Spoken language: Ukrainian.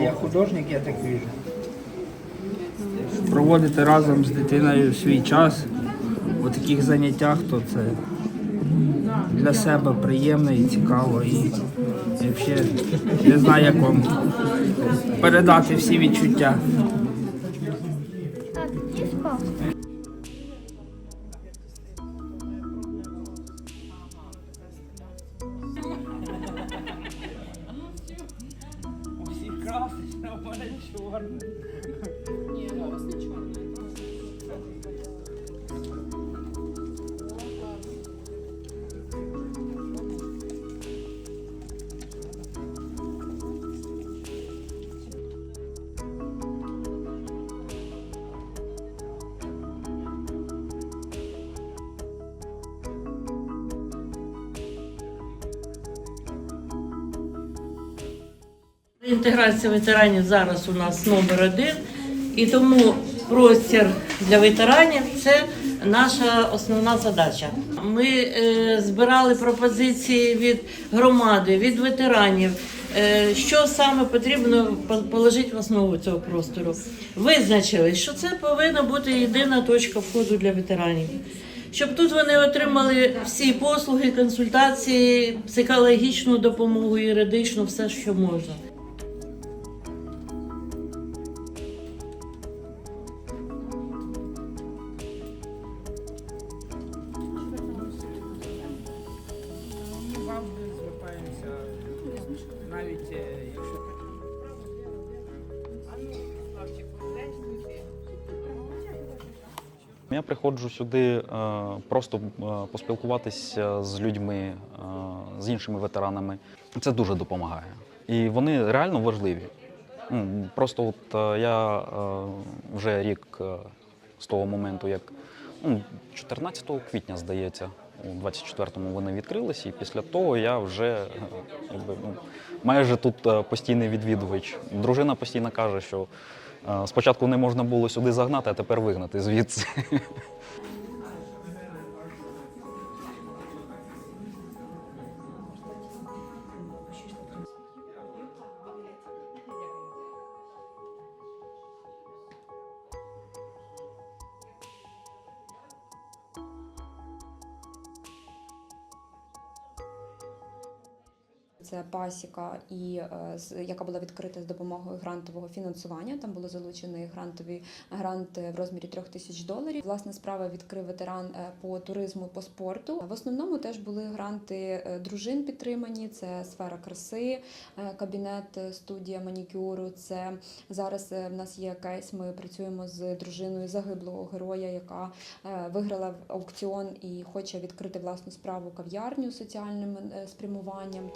Я художник, я так вижу. Проводити разом з дитиною свій час у таких заняттях, то це для себе приємно і цікаво. І, і взагалі не знаю, як вам передати всі відчуття. Мене чорне. Ні, у вас чорне. Інтеграція ветеранів зараз у нас номер один, і тому простір для ветеранів це наша основна задача. Ми е, збирали пропозиції від громади, від ветеранів. е, Що саме потрібно положити в основу цього простору? Визначили, що це повинна бути єдина точка входу для ветеранів. Щоб тут вони отримали всі послуги, консультації, психологічну допомогу, юридичну, все, що можна. Я приходжу сюди е, просто е, поспілкуватися з людьми, е, з іншими ветеранами. Це дуже допомагає. І вони реально важливі. Ну, Просто от е, я е, вже рік е, з того моменту, як ну, 14 квітня, здається, у 24-му вони відкрилися, і після того я вже е, якби, ну, майже тут е, постійний відвідувач. Дружина постійно каже, що е, спочатку не можна було сюди загнати, а тепер вигнати звідси. Це пасіка, і е, яка була відкрита з допомогою грантового фінансування. Там було залучений грантовий грант в розмірі трьох тисяч доларів. Власне справа відкрив ветеран е, по туризму, по спорту. В основному теж були гранти е, дружин підтримані. Це сфера краси, кабінет, студія манікюру. Це зараз в нас є кейс. Ми працюємо з дружиною загиблого героя, яка виграла аукціон і хоче відкрити власну справу кав'ярню соціальним спрямуванням.